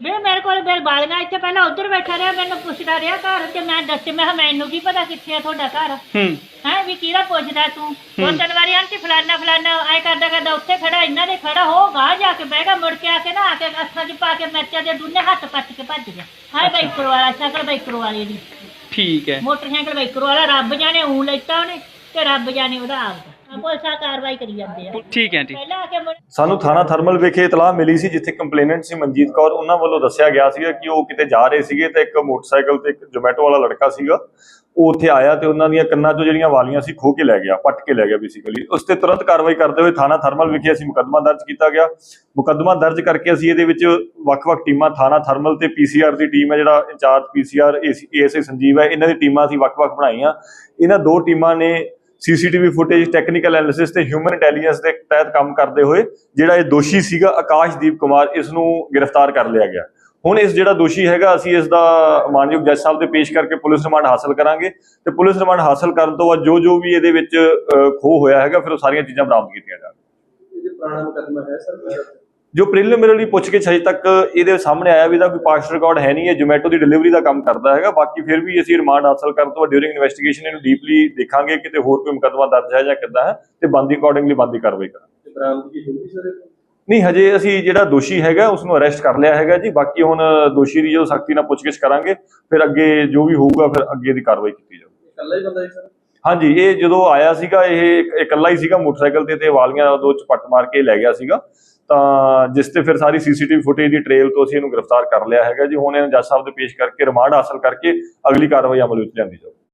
ਵੀ ਮੇਰੇ ਕੋਲ ਮੇਰੇ ਬਾਲੀਆਂ ਇੱਥੇ ਪਹਿਲਾਂ ਉੱਧਰ ਬੈਠਾ ਰਿਹਾ ਮੈਨੂੰ ਪੁੱਛਦਾ ਰਿਹਾ ਘਰ ਤੇ ਮੈਂ ਦੱਸੇ ਮੈਂ ਕਿਹਾ ਮੈਨੂੰ ਕੀ ਪਤਾ ਕਿੱਥੇ ਆ ਤੁਹਾਡਾ ਘਰ? ਹੂੰ। ਹੈ ਵੀ ਕਿਹਦਾ ਪੁੱਛਦਾ ਤੂੰ? ਦੋ ਤਿੰਨ ਵਾਰੀ ਆਂਟੀ ਫਲਾਨਾ ਫਲਾਨਾ ਐ ਕਰਦਾ ਕਰਦਾ ਉੱਥੇ ਖੜਾ ਇਹਨਾਂ ਦੇ ਖੜਾ ਹੋਗਾ ਜਾ ਕੇ ਬਹਿ ਗਿਆ ਮੁੜ ਕੇ ਆ ਕੇ ਨਾ ਆ ਕੇ ਅੱਖਾਂ 'ਚ ਪਾ ਕੇ ਮਿਰਚਾਂ ਦੇ ਦੁੰਨੇ ਹੱਥ ਪੱਟ ਕੇ ਭੱਜ ਗਿਆ। ਹਾਏ ਬਾਈਕਰ ਵਾਲਾ ਸ਼ਕਲ ਬਾਈਕਰ ਵਾਲੇ ਦੀ ਠੀਕ ਹੈ। ਮੋਟਰਸਾਈਕਲ ਬਾਈਕਰ ਵਾਲਾ ਰੱਬ ਜਾਣੇ ਊਂ ਲੈਤਾ ਉਹਨੇ ਤੇ ਰੱਬ ਜਾਣੇ ਉਹਦਾ ਆਪਦਾ ਪੁਲਿਸ ਆ ਕਾਰਵਾਈ ਕਰੀ ਜਾਂਦੇ ਆ। ਠੀਕ ਹੈ ਠੀਕ ਪਹਿਲਾਂ ਆ ਕੇ ਮੁੜ ਸਾਨੂੰ ਥਾਣਾ ਥਰਮਲ ਵਿਖੇ ਇਤਲਾਹ ਮਿਲੀ ਸੀ ਜਿੱਥੇ ਕੰਪਲੇਨੈਂਟ ਸੀ ਮਨਜੀਤ ਕੌਰ। ਉਹਨਾਂ ਵੱਲੋਂ ਦੱਸਿਆ ਗਿਆ ਸੀਗਾ ਕਿ ਉਹ ਕਿਤੇ ਜਾ ਰਹੇ ਸੀਗੇ ਤੇ ਇੱਕ ਮੋਟਰਸਾਈਕਲ ਤੇ ਇੱਕ ਜੋਮੈਟੋ ਵਾਲਾ ਲੜਕਾ ਸੀਗਾ। ਉਹ ਉੱਥੇ ਆਇਆ ਤੇ ਉਹਨਾਂ ਦੀਆਂ ਕੰਨਾਂ 'ਚੋਂ ਜਿਹੜੀਆਂ ਵਾਲੀਆਂ ਸੀ ਖੋਹ ਕੇ ਲੈ ਗਿਆ ਪੱਟ ਕੇ ਲੈ ਗਿਆ ਬੇਸਿਕਲੀ ਉਸ ਤੇ ਤੁਰੰਤ ਕਾਰਵਾਈ ਕਰਦੇ ਹੋਏ ਥਾਣਾ ਥਰਮਲ ਵਿਖੇ ਅਸੀਂ ਮੁਕੱਦਮਾ ਦਰਜ ਕੀਤਾ ਗਿਆ। ਮੁਕੱਦਮਾ ਦਰਜ ਕਰਕੇ ਅਸੀਂ ਇਹਦੇ ਵਿੱਚ ਵੱਖ-ਵੱਖ ਟੀਮਾਂ ਥਾਣਾ ਥਰਮਲ ਤੇ ਪੀਸੀਆਰ ਦੀ ਟੀਮ ਹੈ ਜਿਹੜਾ ਇੰਚਾਰਜ ਪੀਸੀਆਰ ਏਐਸਏ ਸੰਜੀਵ ਹੈ। ਇਹਨਾਂ ਦੀ ਟੀਮਾਂ ਅਸੀਂ ਵੱਖ-ਵੱਖ ਬਣਾਈਆਂ। ਇਹਨਾਂ ਦੋ ਟੀਮਾਂ ਨੇ ਸੀਸੀਟੀਵੀ ਫੁਟੇਜ ਟੈਕਨੀਕਲ ਐਨਾਲਿਸਿਸ ਤੇ ਹਿਊਮਨ ਇੰਟੈਲੀਜੈਂਸ ਦੇ ਤਹਿਤ ਕੰਮ ਕਰਦੇ ਹੋਏ ਜਿਹੜਾ ਇਹ ਦੋਸ਼ੀ ਸੀਗਾ ਆਕਾਸ਼ਦੀਪ ਕੁਮਾਰ ਇਸ ਨੂੰ ਗ੍ਰਿਫਤਾਰ ਕਰ ਲਿਆ ਗਿਆ। ਹੁਣ ਇਸ ਜਿਹੜਾ ਦੋਸ਼ੀ ਹੈਗਾ ਅਸੀਂ ਇਸ ਦਾ ਮਾਨਯੋਗ ਜੱਜ ਸਾਹਿਬ ਦੇ ਪੇਸ਼ ਕਰਕੇ ਪੁਲਿਸ ਰਿਮਾਂਡ ਹਾਸਲ ਕਰਾਂਗੇ ਤੇ ਪੁਲਿਸ ਰਿਮਾਂਡ ਹਾਸਲ ਕਰਨ ਤੋਂ ਬਾਅਦ ਜੋ ਜੋ ਵੀ ਇਹਦੇ ਵਿੱਚ ਅਹ, ਖੋਹ ਹੋਇਆ ਹੈਗਾ ਫਿਰ ਉਹ ਸਾਰੀਆਂ ਚੀਜ਼ਾਂ ਬਰਾਮਦ ਕੀਤੀਆਂ ਜਾਣਗੀਆਂ ਇਹ ਪੁਰਾਣਾ ਮੁਕੱਦਮਾ ਹੈ ਸਰ? ਜੋ ਪ੍ਰੀਲਿਮਿਨਰੀ ਪੁੱਛਗਿੱਛ ਹਜੇ ਤੱਕ ਇਹਦੇ ਸਾਹਮਣੇ ਆਇਆ ਵੀ ਇਹਦਾ ਕੋਈ ਪਾਸਟ ਰਿਕਾਰਡ ਹੈ ਨਹੀਂ ਹੈ ਜੋਮੈਟੋ ਦੀ ਡਿਲੀਵਰੀ ਦਾ ਕੰਮ ਕਰਦਾ ਹੈਗਾ। ਬਾਕੀ ਫਿਰ ਵੀ ਅਸੀਂ ਰਿਮਾਂਡ ਹਾਸਲ ਕਰਨ ਤੋਂ ਡਿਊਰਿੰਗ ਇਨਵੈਸਟੀਗੇਸ਼ਨ ਇਹਨੂੰ ਡੀਪਲੀ ਦੇਖਾਂਗੇ ਕਿਤੇ ਹੋਰ ਕੋਈ ਮੁਕੱਦਮਾ ਦਰਜ ਹੈ ਜਾਂ ਕਿੱਦਾਂ ਹੈ ਤੇ ਬੰਦੀ ਅਕੋਰਡਿੰਗਲੀ ਬੰਦੀ ਕਾਰਵਾਈ ਕਰਾਂਗੇ। ਬਰਾਮਦਗੀ ਹੋਈ ਸਰ? ਨਹੀਂ ਹਜੇ ਅਸੀਂ ਜਿਹੜਾ ਦੋਸ਼ੀ ਹੈਗਾ ਉਸ ਨੂੰ ਅਰੈਸਟ ਕਰ ਲਿਆ ਹੈਗਾ ਜੀ। ਬਾਕੀ ਹੁਣ ਦੋਸ਼ੀ ਦੀ ਜੋ ਸਖਤੀ ਨਾਲ ਪੁੱਛਗਿੱਛ ਕਰਾਂਗੇ ਫਿਰ ਅੱਗੇ ਜੋ ਵੀ ਹੋਊਗਾ ਫਿਰ ਅੱਗੇ ਦੀ ਕਾਰਵਾਈ ਕੀਤੀ ਜਾਊਗੀ। ਇਕੱਲਾ ਹੀ ਬੰਦਾ ਸੀ ਸਰ? ਹਾਂਜੀ ਇਹ ਜਦੋਂ ਆਇਆ ਸੀਗਾ ਇਹ ਇੱਕ- ਇਕੱਲਾ ਹੀ ਸੀਗਾ ਮੋਟਰਸਾਈਕਲ ਤੇ ਤੇ ਵਾਲੀਆਂ ਦੋ ਚਪੱਟ ਮਾਰ ਕੇ ਲੈ ਗਿਆ ਸੀਗਾ। ਤਾਂ ਜਿਸ ਤੇ ਫਿਰ ਸਾਰੀ ਸੀਸੀਟੀਵੀ ਫੁਟੇਜ ਦੀ ਟ੍ਰੇਲ ਤੋਂ ਅਸੀਂ ਇਹਨੂੰ ਗ੍ਰਿਫਤਾਰ ਕਰ ਲਿਆ ਹੈਗਾ ਜੀ। ਹੁਣ ਇਹਨੂੰ ਜੱਜ ਸਾਹਿਬ ਦੇ ਪੇਸ਼ ਕਰਕੇ ਰਿਮਾਂਡ ਹਾਸਲ ਕਰਕੇ ਅਗਲੀ ਕਾਰਵਾਈ ਅਮਲ ਵਿੱਚ ਲਿਆਂਦੀ ਜਾਊਗੀ